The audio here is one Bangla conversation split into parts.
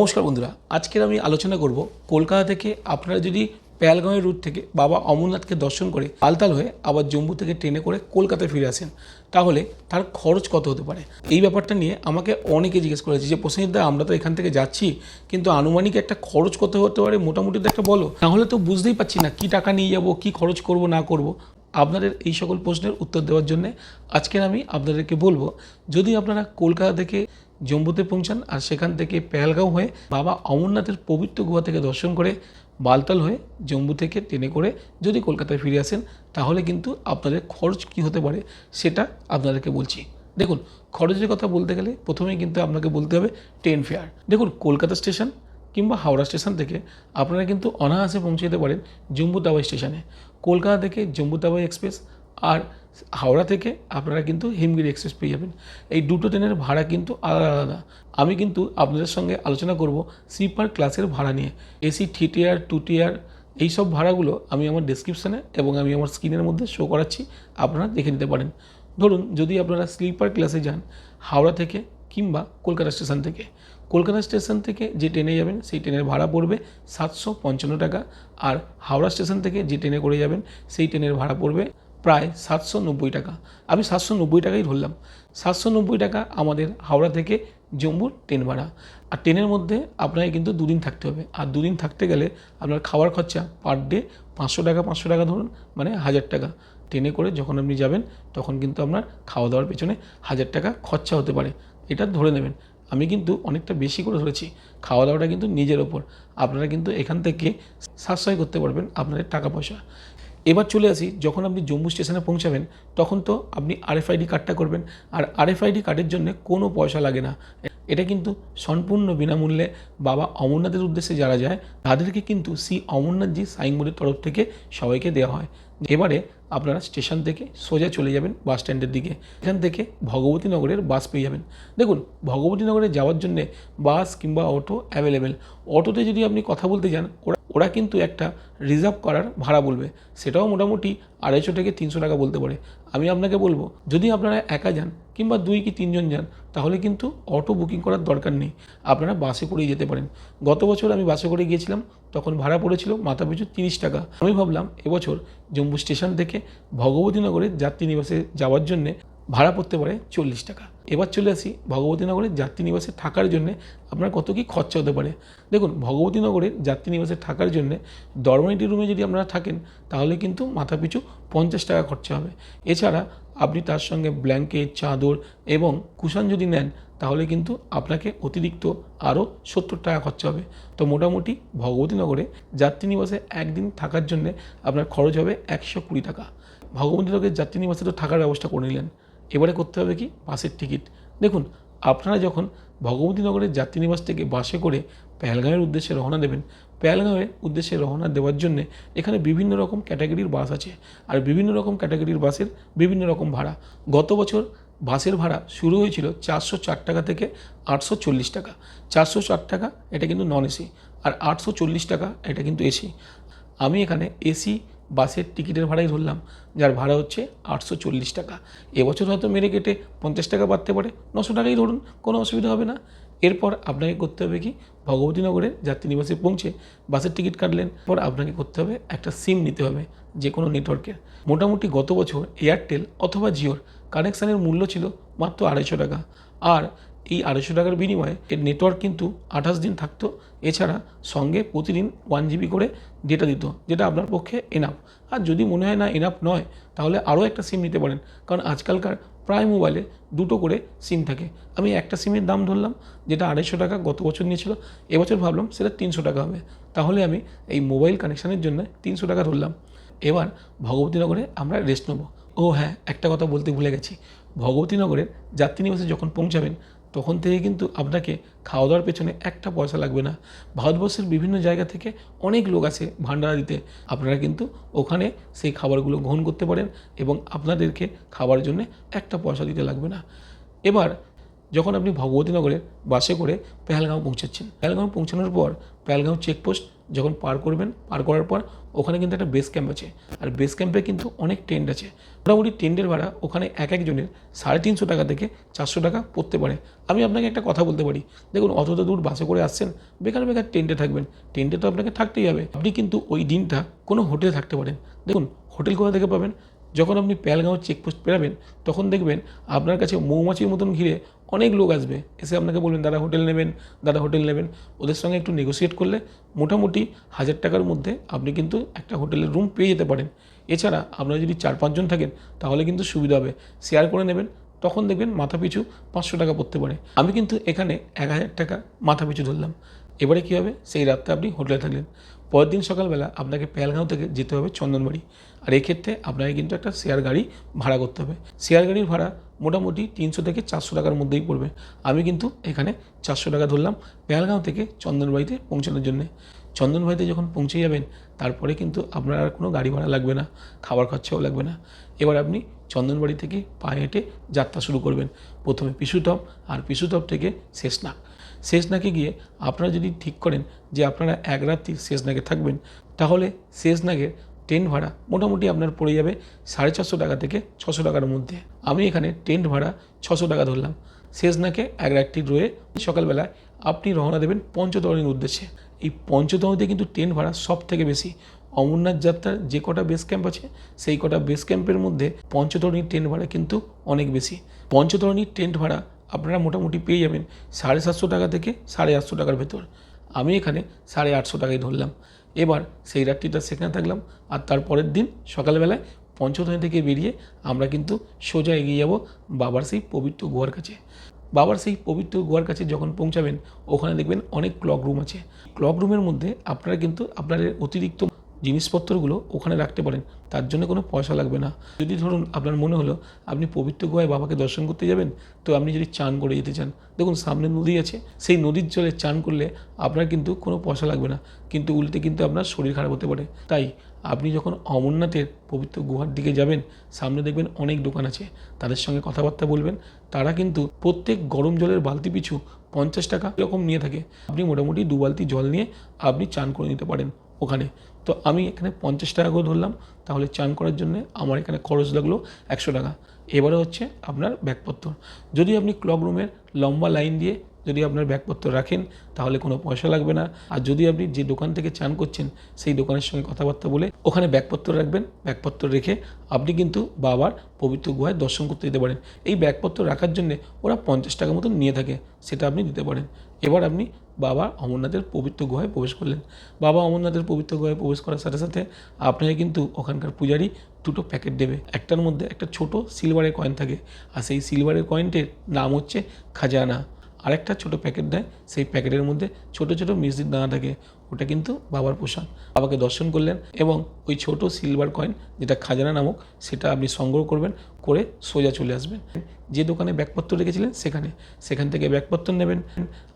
নমস্কার বন্ধুরা, আজকের আমি আলোচনা করব কলকাতা থেকে আপনারা যদি পেয়ালগাঁওয়ের রুট থেকে বাবা অমরনাথকে দর্শন করে আলতাল হয়ে আবার জম্মু থেকে ট্রেনে করে কলকাতায় ফিরে আসেন, তাহলে তার খরচ কত হতে পারে? এই ব্যাপারটা নিয়ে আমাকে অনেকে জিজ্ঞেস করেছে যে প্রসেনজিৎদা আমরা তো এখান থেকে যাচ্ছি, কিন্তু আনুমানিক একটা খরচ কত হতে পারে? মোটামুটি একটা বলো। তাহলে তো বুঝতেই পারছি না, কি টাকা নিয়ে যাব, কি খরচ করব, না করব। আপনাদের এই সকল প্রশ্নের উত্তর দেওয়ার জন্য আজকের আমি আপনাদেরকে বলব, যদি আপনারা কলকাতা থেকে জম্মুতে পৌঁছান আর সেখান থেকে পেহেলগাঁও হয়ে বাবা অমরনাথের পবিত্র গুহা থেকে দর্শন করে বালতাল হয়ে জম্মু থেকে ট্রেনে করে যদি কলকাতায় ফিরে আসেন, তাহলে কিন্তু আপনাদের খরচ কী হতে পারে সেটা আপনাদেরকে বলছি। দেখুন, খরচের কথা বলতে গেলে প্রথমেই কিন্তু আপনাকে বলতে হবে ট্রেন ফেয়ার। দেখুন, কলকাতা স্টেশন কিংবা হাওড়া স্টেশন থেকে আপনারা কিন্তু অনায়াসে পৌঁছে যেতে পারেন জম্মু তাওয়াই স্টেশনে। কলকাতা থেকে জম্মু তাওয়াই এক্সপ্রেস আর হাওড়া থেকে আপনারা কিন্তু হিমগিরি এক্সপ্রেস পেয়ে যাবেন। এই দুটো ট্রেনের ভাড়া কিন্তু আলাদা আলাদা। আমি কিন্তু আপনাদের সঙ্গে আলোচনা করব স্লিপার ক্লাসের ভাড়া নিয়ে। AC three tier two tier এই সব ভাড়াগুলো আমি আমার ডেসক্রিপশানে এবং আমি আমার স্ক্রিনের মধ্যে শো করাচ্ছি। আপনারা দেখে নিতে পারেন। ধরুন, যদি আপনারা স্লিপার ক্লাসে যান হাওড়া থেকে কিংবা কলকাতা স্টেশন থেকে। কলকাতা স্টেশন থেকে যে ট্রেনে যাবেন সেই ট্রেনের ভাড়া পড়বে সাতশো পঞ্চান্ন টাকা। আর হাওড়া স্টেশন থেকে যে ট্রেনে করে যাবেন সেই ট্রেনের ভাড়া পড়বে প্রায় সাতশো নব্বই টাকা। আমি সাতশো নব্বই টাকাই ধরলাম। সাতশো নব্বই টাকা আমাদের হাওড়া থেকে জম্মুর ট্রেন ভাড়া আর ট্রেনের মধ্যে আপনাকে কিন্তু দুদিন থাকতে হবে। আর দুদিন থাকতে গেলে আপনার খাওয়ার খরচা পার ডে পাঁচশো টাকা পাঁচশো টাকা ধরুন মানে হাজার টাকা। ট্রেনে করে যখন আপনি যাবেন, তখন কিন্তু আপনার খাওয়া দাওয়ার পেছনে হাজার টাকা খরচা হতে পারে। এটা ধরে নেবেন। আমি কিন্তু অনেকটা বেশি করে ধরেছি। খাওয়া দাওয়াটা কিন্তু নিজের ওপর। আপনারা কিন্তু এখান থেকে সাশ্রয় করতে পারবেন আপনাদের টাকা পয়সা এবার চলে আসি, যখন আপনি জম্মু স্টেশনে পৌঁছাবেন, তখন তো আপনি আরএফআইডি কার্ডটা করবেন। আর আরএফআইডি কার্ডের জন্য কোনো পয়সা লাগে না। এটা কিন্তু সম্পূর্ণ বিনামূল্যে বাবা অমরনাথের উদ্দেশ্যে যারা যায়, তাদেরকে কিন্তু শ্রী অমরনাথজি সাইনবোর্ডের তরফ থেকে সবাইকে দেওয়া হয়। এবারে আপনারা স্টেশন থেকে সোজা চলে যাবেন বাস স্ট্যান্ডের দিকে। এখান থেকে ভগবতীনগরের বাস পেয়ে যাবেন। দেখুন, ভগবতীনগরে যাওয়ার জন্যে বাস কিংবা অটো অ্যাভেলেবেল। অটোতে যদি আপনি কথা বলতে যান ওরা কিন্তু একটা রিজার্ভ করার ভাড়া বলবে। সেটাও মোটামুটি আড়াইশো থেকে তিনশো টাকা বলতে পারে। আমি আপনাকে বলব, যদি আপনারা একা যান কিংবা দুই কি তিনজন যান, তাহলে কিন্তু অটো বুকিং করার দরকার নেই। আপনারা বাসে করেই যেতে পারেন। গত বছর আমি বাসে করে গিয়েছিলাম, তখন ভাড়া পড়েছিল মাথা পিছু তিরিশ টাকা। আমি ভাবলাম, এবছর জম্মু স্টেশন থেকে ভগবতীনগরের যাত্রী নিবাসে যাওয়ার জন্যে ভাড়া পড়তে পারে চল্লিশ টাকা। এবার চলে আসি ভগবতীনগরের যাত্রী নিবাসে থাকার জন্যে আপনার কত কী খরচা হতে পারে? দেখুন, ভগবতীনগরের যাত্রী নিবাসে থাকার জন্যে ডরমেটি রুমে যদি আপনারা থাকেন, তাহলে কিন্তু মাথা পিছু পঞ্চাশ টাকা খরচা হবে। এছাড়া আপনি তার সঙ্গে ব্ল্যাঙ্কেট, চাদর এবং কুশান যদি নেন, তাহলে কিন্তু আপনাকে অতিরিক্ত আরও সত্তর টাকা খরচা হবে। তো মোটামুটি ভগবতীনগরে যাত্রী নিবাসে একদিন থাকার জন্যে আপনার খরচ হবে একশো কুড়ি টাকা। ভগবতীনগরের যাত্রী নিবাসে তো থাকার ব্যবস্থা করে নিলেন। এবারে করতে হবে কি? বাসের টিকিট। দেখুন, আপনারা যখন ভগবতীনগরের যাত্রীনিবাস থেকে বাসে করে পেহেলগাঁওয়ের উদ্দেশ্যে রওনা দেবেন, পেহেলগাঁওয়ের উদ্দেশ্যে রওনা দেওয়ার জন্যে এখানে বিভিন্ন রকম ক্যাটাগরির বাস আছে। আর বিভিন্ন রকম ক্যাটাগরির বাসের বিভিন্ন রকম ভাড়া। গত বছর বাসের ভাড়া শুরু হয়েছিল চারশো চার টাকা থেকে আটশো চল্লিশ টাকা। চারশো চার টাকা, এটা কিন্তু নন এসি আর আটশো চল্লিশ টাকা, এটা কিন্তু এসি আমি এখানে এসি বাসের টিকিটের ভাড়াই ধরলাম, যার ভাড়া হচ্ছে আটশো চল্লিশ টাকা। এবছর হয়তো মেরে কেটে পঞ্চাশ টাকা বাড়তে পারে, নশো টাকাই ধরুন, কোনো অসুবিধা হবে না। এরপর আপনাকে করতে হবে কি, ভগবতীনগরের যাত্রী নিবাসে পৌঁছে বাসের টিকিট কাটলেন। পর আপনাকে করতে হবে একটা সিম নিতে হবে যে কোনো নেটওয়ার্কের। মোটামুটি গত বছর এয়ারটেল অথবা জিওর কানেকশানের মূল্য ছিল মাত্র আড়াইশো টাকা। আর এই আড়াইশো টাকার বিনিময়ে এর নেটওয়ার্ক কিন্তু আঠাশ দিন থাকতো। এছাড়া সঙ্গে প্রতিদিন ওয়ান জিবি করে ডেটা দিত, যেটা আপনার পক্ষে এনাফ আর যদি মনে হয় না এনাফ নয়, তাহলে আরও একটা সিম নিতে পারেন। কারণ আজকালকার প্রায় মোবাইলে দুটো করে সিম থাকে। আমি একটা সিমের দাম ধরলাম, যেটা আড়াইশো টাকা গত বছর নিয়েছিল, এবছর ভাবলাম সেটা তিনশো টাকা হবে। তাহলে আমি এই মোবাইল কানেকশানের জন্য তিনশো টাকা ধরলাম। এবার ভগবতীনগরে আমরা রেস্ট নেব। ও হ্যাঁ একটা কথা বলতে ভুলে গেছি। ভগবতীনগরের যাত্রী নিবাসে যখন পৌঁছাবেন তখন থেকে কিন্তু আপনাকে খাওয়া দাওয়ার পেছনে একটা পয়সা লাগবে না। ভারতবর্ষের বিভিন্ন জায়গা থেকে অনেক লোক আছে ভান্ডারা দিতে। আপনারা কিন্তু ওখানে সেই খাবারগুলো গ্রহণ করতে পারেন এবং আপনাদেরকে খাবার জন্য একটা পয়সা দিতে লাগবে না। এবার যখন আপনি ভগবতীনগরের বাসে করে পেহেলগাঁও পৌঁছাচ্ছেন, পেহেলগাঁও পৌঁছানোর পর পেহেলগাঁও চেকপোস্ট যখন পার করবেন, পার করার পর ওখানে কিন্তু একটা বেস ক্যাম্প আছে। আর বেস ক্যাম্পে কিন্তু অনেক টেন্ট আছে। মোটামুটি টেন্টের ভাড়া ওখানে এক একজনের সাড়ে তিনশো টাকা থেকে চারশো টাকা পড়তে পারে। আমি আপনাকে একটা কথা বলতে পারি। দেখুন অতটা দূর বাসে করে আসছেন, বেকার বেকার টেন্টে থাকবেন। টেন্টে তো আপনাকে থাকতেই হবে। আপনি কিন্তু ওই দিনটা কোনো হোটেলে থাকতে পারেন। দেখুন হোটেল কোথা থেকে পাবেন? যখন আপনি প্যালগাঁও চেকপোস্ট পেরাবেন, তখন দেখবেন আপনার কাছে মৌমাছির মতন ঘিরে অনেক লোক আসবে। এসে আপনাকে বলবেন, দাদা, হোটেল নেবেন, দাদা, হোটেল নেবেন। ওদের সঙ্গে একটু নেগোসিয়েট করলে মোটামুটি হাজার টাকার মধ্যে আপনি কিন্তু একটা হোটেলের রুম পেয়ে যেতে পারেন। এছাড়া আপনারা যদি চার পাঁচজন থাকেন, তাহলে কিন্তু সুবিধা হবে। শেয়ার করে নেবেন, তখন দেখবেন মাথা পিছু পাঁচশো টাকা পড়তে পারে। আমি কিন্তু এখানে এক হাজার টাকা মাথা পিছু ধরলাম। এবারে কী হবে? সেই রাতটা আপনি হোটেলে থাকলেন। পরের দিন সকালবেলা আপনাকে পেয়ালগাঁও থেকে যেতে হবে চন্দনবাড়ি। আর এক্ষেত্রে আপনাকে কিন্তু একটা শেয়ার গাড়ি ভাড়া করতে হবে। শেয়ার গাড়ির ভাড়া মোটামুটি তিনশো থেকে চারশো টাকার মধ্যেই পড়বে। আমি কিন্তু এখানে চারশো টাকা ধরলাম পেয়ালগাঁও থেকে চন্দনবাড়িতে পৌঁছানোর জন্যে। চন্দনবাড়িতে যখন পৌঁছে যাবেন, তারপরে কিন্তু আপনার আর কোনো গাড়ি ভাড়া লাগবে না, খাবার খরচাও লাগবে না। এবার আপনি চন্দনবাড়ি থেকে পায়ে হেঁটে যাত্রা শুরু করবেন। প্রথমে পিসুটপ আর পিসুটপ থেকে শেষনাগ শেষনাগে গিয়ে আপনারা যদি ঠিক করেন যে আপনারা এক রাত্রি শেষনাগে থাকবেন, তাহলে শেষনাগের ট্রেন ভাড়া মোটামুটি আপনার পড়ে যাবে সাড়ে চারশো টাকা থেকে ছশো টাকার মধ্যে। আমি এখানে টেন্ট ভাড়া ছশো টাকা ধরলাম। শেষনাকে এক রাত্রি রয়ে সকালবেলায় আপনি রওনা দেবেন পঞ্চতরণীর উদ্দেশ্যে। এই পঞ্চতরণীতে কিন্তু ট্রেন ভাড়া সব থেকে বেশি। অমরনাথ যাত্রার যে কটা বেস ক্যাম্প আছে, সেই কটা বেস ক্যাম্পের মধ্যে পঞ্চতরণীর ট্রেন ভাড়া কিন্তু অনেক বেশি। পঞ্চতরণীর টেন্ট ভাড়া আপনারা মোটামুটি পেয়ে যাবেন সাড়ে সাতশো টাকা থেকে সাড়ে আটশো টাকার ভেতর। আমি এখানে সাড়ে আটশো টাকায় ধরলাম। এবার সেই রাত্রিটা সেখানে থাকলাম আর তার পরের দিন সকালবেলায় পঞ্চতরণী থেকে বেরিয়ে আমরা কিন্তু সোজা এগিয়ে যাব বাবার সেই পবিত্র গুহার কাছে। বাবার সেই পবিত্র গুহার কাছে যখন পৌঁছাবেন, ওখানে দেখবেন অনেক ক্লক রুম আছে। ক্লক রুমের মধ্যে আপনারা কিন্তু আপনাদের অতিরিক্ত জিনিসপত্রগুলো ওখানে রাখতে পারেন, তার জন্য কোনো পয়সা লাগবে না। যদি ধরুন আপনার মনে হলো আপনি পবিত্র গুহায় বাবাকে দর্শন করতে যাবেন, তো আপনি যদি চান করে যেতে চান, দেখুন সামনে নদী আছে, সেই নদীর জলে চান করলে আপনার কিন্তু কোনো পয়সা লাগবে না, কিন্তু উল্টে কিন্তু আপনার শরীর খারাপ হতে পারে। তাই আপনি যখন অমরনাথের পবিত্র গুহার দিকে যাবেন, সামনে দেখবেন অনেক দোকান আছে, তাদের সঙ্গে কথাবার্তা বলবেন, তারা কিন্তু প্রত্যেক গরম জলের বালতি পিছু পঞ্চাশ টাকা এরকম নিয়ে থাকে। আপনি মোটামুটি দু বালতি জল নিয়ে আপনি চান করে নিতে পারেন। ওখানে। তো আমি এখানে পঞ্চাশ টাকা করে ধরলাম, তাহলে চান করার জন্য আমার এখানে খরচ লাগল একশো টাকা। এবারে হচ্ছে আপনার ব্যাগপত্র। যদি আপনি ক্লব রুমের লম্বা লাইন দিয়ে যদি আপনার ব্যাগপত্র রাখেন, তাহলে কোনো পয়সা লাগবে না। আর যদি আপনি যে দোকান থেকে চান করছেন, সেই দোকানের সঙ্গে কথাবার্তা বলে ওখানে ব্যাগপত্র রাখবেন। ব্যাগপত্র রেখে আপনি কিন্তু বাবার পবিত্র গুহায় দর্শন করতে যেতে পারেন। এই ব্যাগপত্র রাখার জন্যে ওরা পঞ্চাশ টাকা মতন নিয়ে থাকে, সেটা আপনি দিতে পারেন। এবার আপনি বাবা অমরনাথের পবিত্র গুহায় প্রবেশ করলেন। বাবা অমরনাথের পবিত্র গুহায় প্রবেশ করার সাথে সাথে আপনাকে কিন্তু ওখানকার পূজারি দুটো প্যাকেট দেবে। একটার মধ্যে একটা ছোট সিলভারের কয়েন থাকে। আর সেই সিলভারের কয়েনটির নাম হচ্ছে খাজানা। আরেকটা ছোট প্যাকেট দেয়, সেই প্যাকেটের মধ্যে ছোট ছোট মিষ্টির দানা থাকে, ওটা কিন্তু বাবার পোশাক বাবাকে দর্শন করলেন এবং ওই ছোট সিলভার কয়েন যেটা খাজানা নামক, সেটা আপনি সংগ্রহ করবেন, করে সোজা চলে আসবেন। যে দোকানে ব্যাগপত্র রেখেছিলেন সেখানে, সেখান থেকে ব্যাগপত্র নেবেন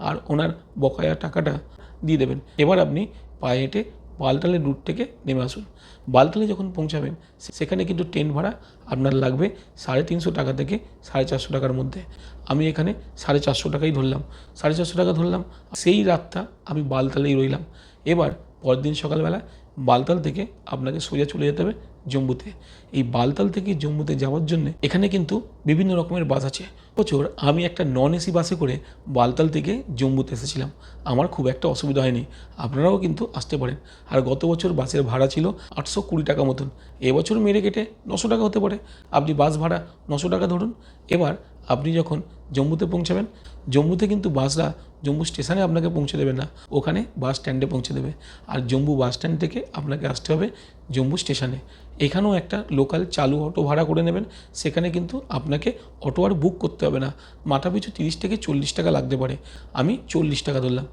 আর ওনার বকেয়া টাকাটা দিয়ে দেবেন। এবার আপনি পায়ে হেঁটে বালতালের রুট থেকে নেমে আসুন। বালতালে যখন পৌঁছাবেন, সেখানে কিন্তু ট্রেন ভাড়া আপনার লাগবে সাড়ে তিনশো টাকা থেকে সাড়ে চারশো টাকার মধ্যে। আমি এখানে সাড়ে চারশো টাকাই ধরলাম। সাড়ে চারশো টাকা ধরলাম, সেই রাতটা আমি বালতালেই রইলাম। এবার পরদিন দিন সকালবেলা বালতাল থেকে আপনাকে সোজা চলে যেতে হবে জম্মুতে। এই বালতাল থেকে জম্মুতে যাওয়ার জন্য এখানে কিন্তু বিভিন্ন রকমের বাস আছে। বছর আমি একটা নন এসি বাসে করে বালতাল থেকে জম্মুতে এসেছিলাম। আমার খুব একটা অসুবিধা হয়নি। আপনারাও কিন্তু আসতে পারেন। আর গত বছর বাসের ভাড়া ছিল আটশো কুড়ি টাকা মতন। এবছর মেরে কেটে নশো টাকা হতে পারে। আপনি বাস ভাড়া নশো টাকা ধরুন। এবার আপনি যখন জম্মুতে পৌঁছাবেন জম্মুতে কিন্তু বাসরা জম্মু স্টেশনে আপনাকে পৌঁছে দেবে না, ওখানে বাস স্ট্যান্ডে পৌঁছে দেবে। আর জম্মু বাস স্ট্যান্ড থেকে আপনাকে আসতে হবে জম্মু স্টেশনে। এখানেও একটা লোকাল চালু অটো ভাড়া করে নেবেন, সেখানে কিন্তু আপনাকে অটো আর বুক করতে হবে না। মাথা পিছু তিরিশ থেকে চল্লিশ টাকা লাগতে পারে। আমি চল্লিশ টাকা ধরলাম।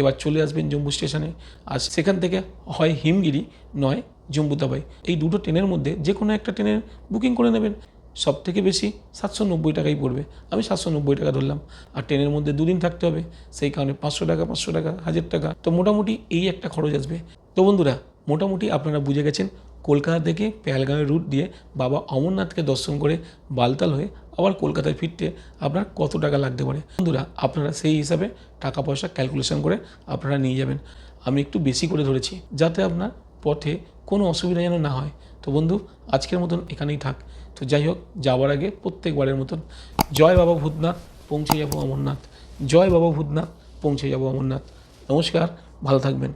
এবার চলে আসবেন জম্মু স্টেশনে। আর সেখান থেকে হয় হিমগিরি, নয় জম্বুতাবাই এই দুটো ট্রেনের মধ্যে যে কোনো একটা ট্রেনের বুকিং করে নেবেন। সব থেকে বেশি সাতশো নব্বই টাকাই পড়বে। আমি সাতশো নব্বই টাকা ধরলাম। আর ট্রেনের মধ্যে দুদিন থাকতে হবে। সেই কারণে পাঁচশো টাকা পাঁচশো টাকা, হাজার টাকা। তো মোটামুটি এই একটা খরচ আসবে। তো বন্ধুরা, মোটামুটি আপনারা বুঝে গেছেন, কলকাতা থেকে পেহেলগাঁওয়ের রুট দিয়ে বাবা অমরনাথকে দর্শন করে বালতাল হয়ে আবার কলকাতায় ফিরতে আপনার কত টাকা লাগতে পারে? বন্ধুরা, আপনারা সেই হিসাবে টাকা পয়সা ক্যালকুলেশন করে আপনারা নিয়ে যাবেন। আমি একটু বেশি করে ধরেছি, যাতে আপনার পথে কোনো অসুবিধা যেন না হয়। তো বন্ধু, আজকের মতন এখানেই থাক। তো যাই হোক, যাওয়ার আগে প্রত্যেকবারের মতন জয় বাবা ভূতনাথ, পৌঁছে যাব অমরনাথ। জয় বাবা ভূতনাথ, পৌঁছে যাব অমরনাথ। নমস্কার, ভালো থাকবেন।